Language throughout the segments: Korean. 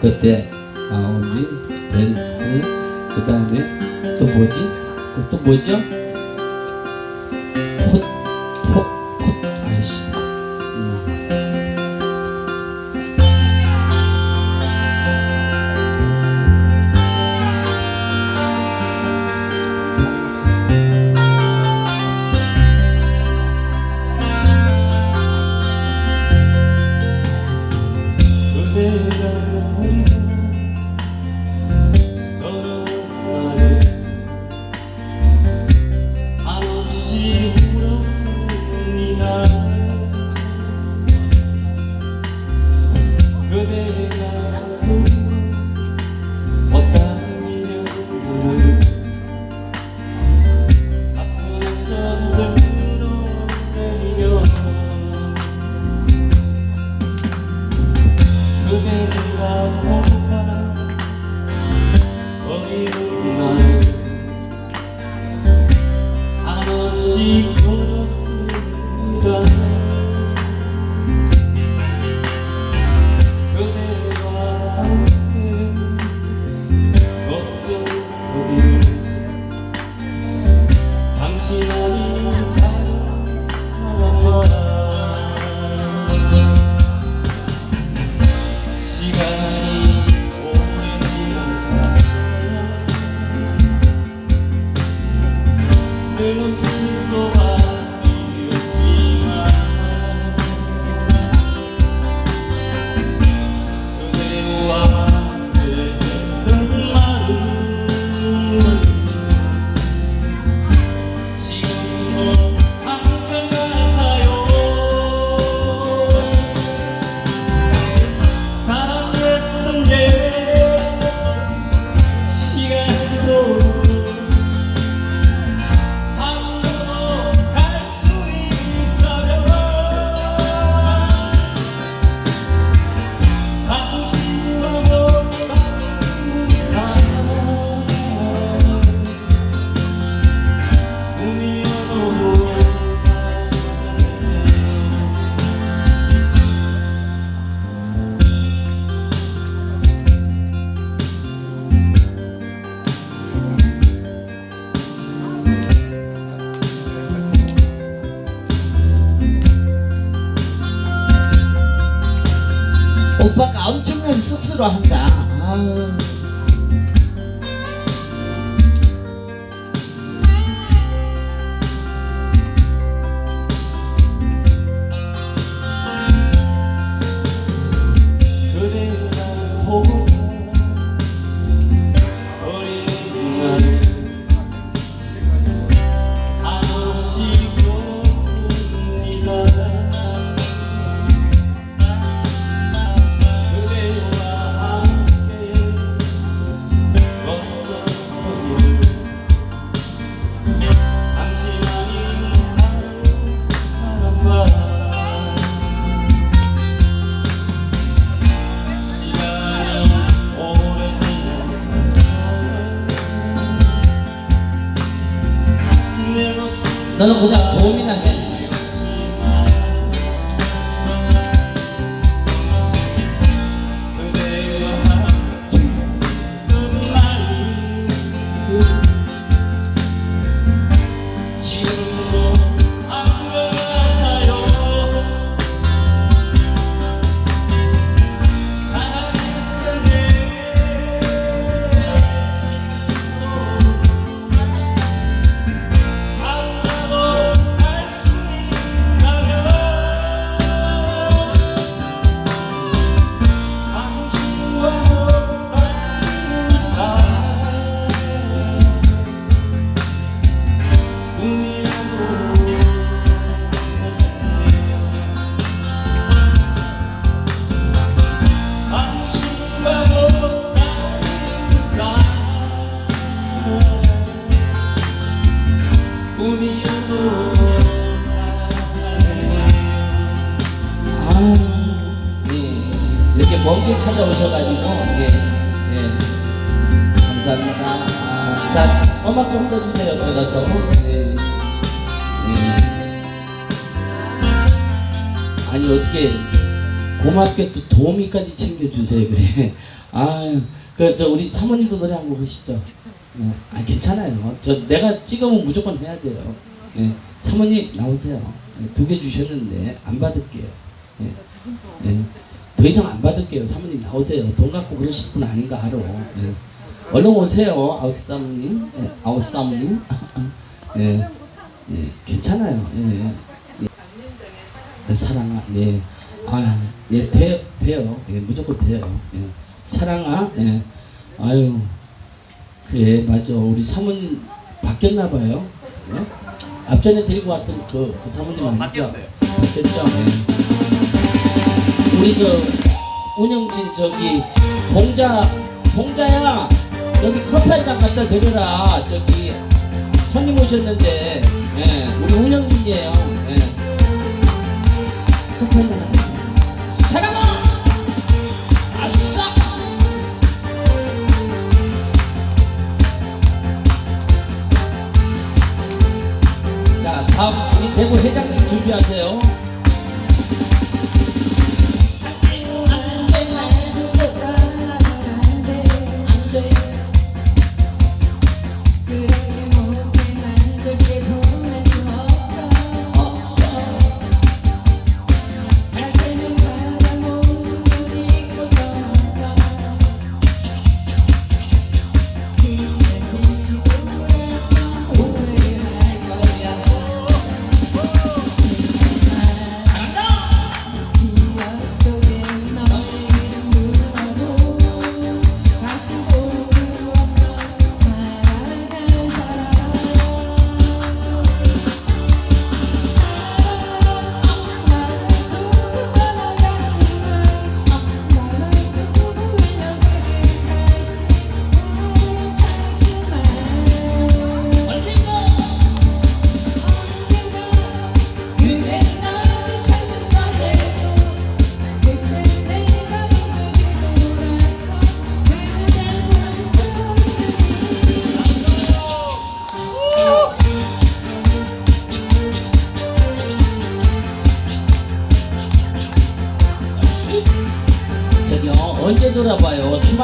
그때 아우니 댄스 그 다음에 또 뭐지? 그 또 뭐죠? no céu. 오빠가 엄청나게 쑥스러워한다 아유. 너는 우리가 도움이나 해. 이게 찾아오셔가지고 예, 예. 감사합니다. 자 음악 좀 꺼주세요. 들어가서 예. 예. 아니 어떻게 고맙게 또 도미까지 챙겨주세요 그래. 아그저 우리 사모님도 노래 한 곡 하시죠. 예. 아 괜찮아요. 저 내가 찍으면 무조건 해야 돼요. 예. 사모님 나오세요. 예. 두개 주셨는데 안 받을게요. 예. 예. 더 이상 안 받을게요 사모님 나오세요 돈 갖고 그러실 분 아닌가 하러 예. 얼른 오세요 아웃 사모님 예. 아웃 사모님 예. 예. 괜찮아요 예. 예. 사랑아, 네. 아, 예, 돼, 돼요. 예, 무조건 돼요. 예. 사랑아, 예. 아유, 그래, 맞아. 우리 사모님 바뀌었나 봐요. 예? 앞전에 데리고 왔던 그, 그 사모님 아니죠? 바뀌었어요. 바뀌었죠? 예. 우리 저, 운영진 저기, 봉자, 봉자야, 여기 커피 한 잔 갖다 드려라. 저기, 손님 오셨는데, 예, 우리 운영진이에요. 예. 커피 한잔 갖다! 자, 다음 우리 대구 회장님 준비하세요.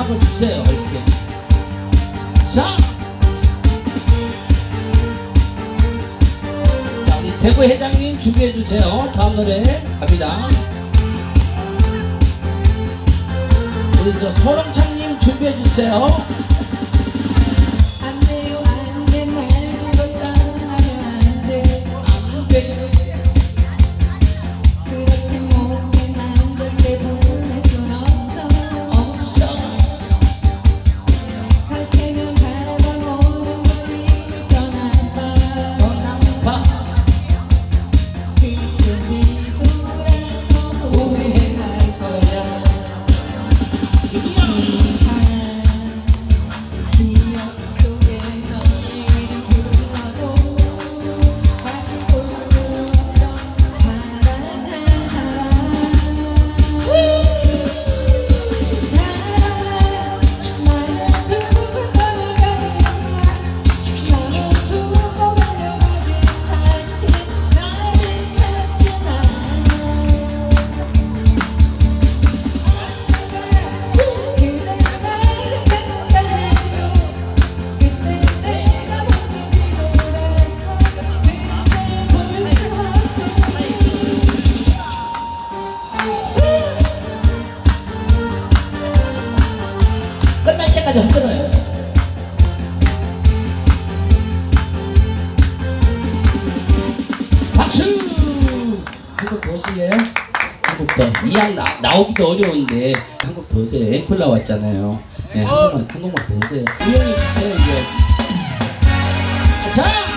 주막을 주세요, 이렇게. 자! 자, 우리 대구 회장님 준비해 주세요. 다음 노래 갑니다. 우리 저 소렁창님 준비해 주세요. 이양 나, 나오기도 어려운데 한곡더 하세요. 앵콜 나왔잖아요. 네, 한 곡만, 한 곡만 더 하세요. 우영이 주세요, 이제. 자!